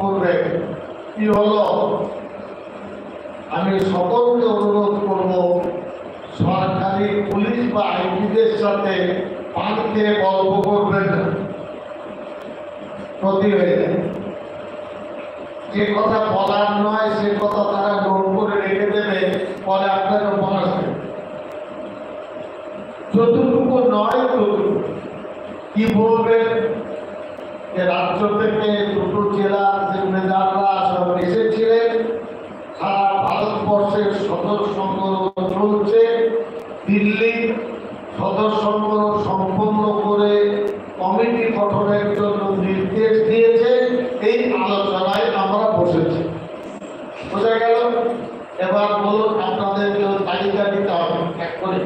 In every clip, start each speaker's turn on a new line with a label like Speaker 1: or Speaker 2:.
Speaker 1: করবে। কি হলো? আমি সকলকে অনুরোধ করব, সরকারি পুলিশ বা আইপিদের সাথে পান খেয়ে গল্প করবেন না। ক্ষতি হয়ে যায়। যে কথা বলার নয়, সে কথা তারা নোট করে রেখে দেবে, পরে আপনাকে হবে যতটুকু নয় ততটুকু। কি বলবেন? রাজ্য থেকে দুটো জেলার জিম্মেদাররা সব এসেছিলেন। ভারতবর্ষের সদর চলছে। দিল্লি সদর সম্পন্ন করে কমিটি গঠনের জন্য নির্দেশ দিয়েছে। এই আলোচনায় আমরা বসেছি। বোঝা গেল? এবার বলুন আপনাদেরকে ওই তালিকা এক করে।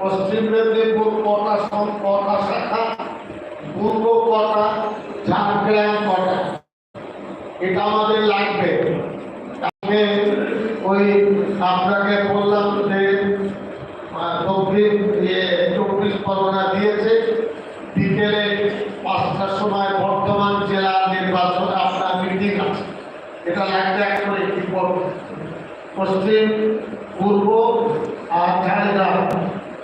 Speaker 1: পশ্চিম মেদিনীপুর কটা কটা শাখা পূর্ব কটা ঝাড়গ্রাম কটা এটা আমাদের লাগবে তাহলে ওই আপনাকে বললাম যে আহ, দক্ষিণ ইয়ে পরগনা দিয়েছে। বিকেলে পাঁচটার সময় বর্ধমান জেলা নির্বাচন আপনার মিটিং আছে। এটা লাগবে এক করে কি পশ্চিম, পূর্ব আর ঝাড়গ্রাম।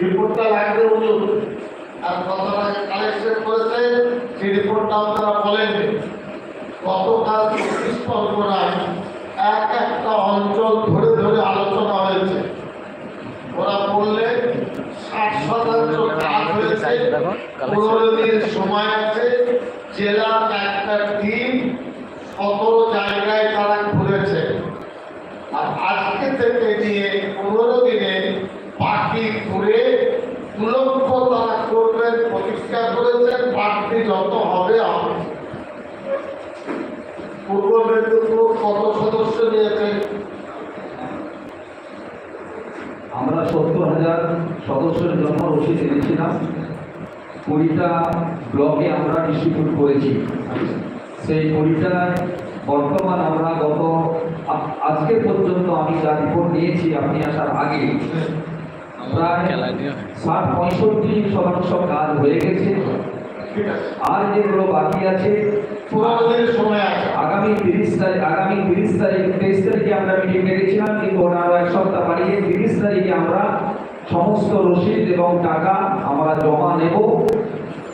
Speaker 1: রিপোর্টটা লাগবে হুজুর। আর কতটা কালেকশন করেছে, সেই রিপোর্টটা আপনারা বলেননি গতকাল চব্বিশ পরগনায় এক একটা অঞ্চল ধরে ধরে আলোচনা হয়েছে ওরা বললে ষাট শতাংশ কাজ হয়েছে পনেরো দিন সময় আছে জেলার একটা টিম সতেরো জায়গায় তারা ঘুরেছে। আর আজকে থেকে নিয়ে পনেরো দিনে পাখি ঘুরে দু তারা করবেন প্রতিষ্ঠা করেছেন পাখি যত হবে হবে। পূর্ব মেদিনীপুর কত সদস্য নিয়েছেন
Speaker 2: আমরা সত্তর হাজার সদস্যের জন্য রসিদ এনেছিলাম। কুড়িটা ব্লকে আমরা ডিস্ট্রিবিউট করেছি। সেই কুড়িটায় বর্তমান আমরা গত আজকে পর্যন্ত আমি যা রিপোর্ট নিয়েছি আপনি আসার আগে, প্রায় ষাট পঁয়ষট্টি শতাংশ কাজ হয়ে গেছে। আর যেগুলো বাকি আছে, আগামী তিরিশ তারিখ, আগামী তিরিশ তারিখ, তেইশ তারিখে আমরা মিটিং ডেকেছিলাম, কিন্তু ওরা আরও এক সপ্তাহ বাড়িয়ে তিরিশ তারিখে আমরা সমস্ত রসিদ এবং টাকা আমরা জমা নেব।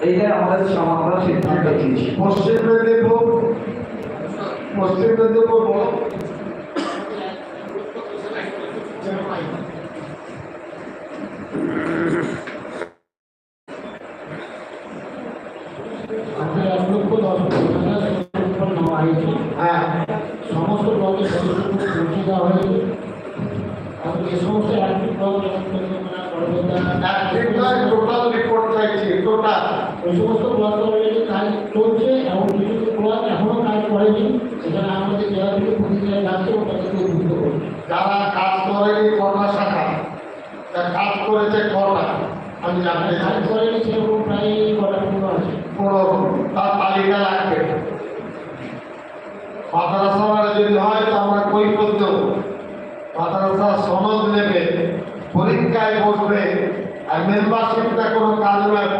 Speaker 2: এইটাই আমাদের আমরা সিদ্ধান্ত। নিয়েছি
Speaker 1: পশ্চিম মেদিনীপুর পশ্চিম
Speaker 3: এক হয়েছে
Speaker 1: হ্যাঁ।
Speaker 3: সমস্ত ব্লকের সদস্যদের পৌঁছে দেওয়া হয়েছে। এবং যে সমস্ত ব্লক বড়বেতা
Speaker 1: একদিন টোটাল রিপোর্ট চাইছি টোটাল
Speaker 3: ওই সমস্ত ব্লক অলরেডি কাজ এবং কিছু করেনি আমাদের
Speaker 1: যারা কাজ করেনি কটা শাখা কাজ করেছে কটা? আমি জানতে
Speaker 3: কাজ করেনি সেরকম প্রায় কটা পূর্ণ আছে
Speaker 1: পনেরো তার যদি হয়, তো আমরা কৈফত দেব। মাদ্রাসা পরীক্ষায় বসবে আর মেম্বারশিপটা কোনো কাজ নয়।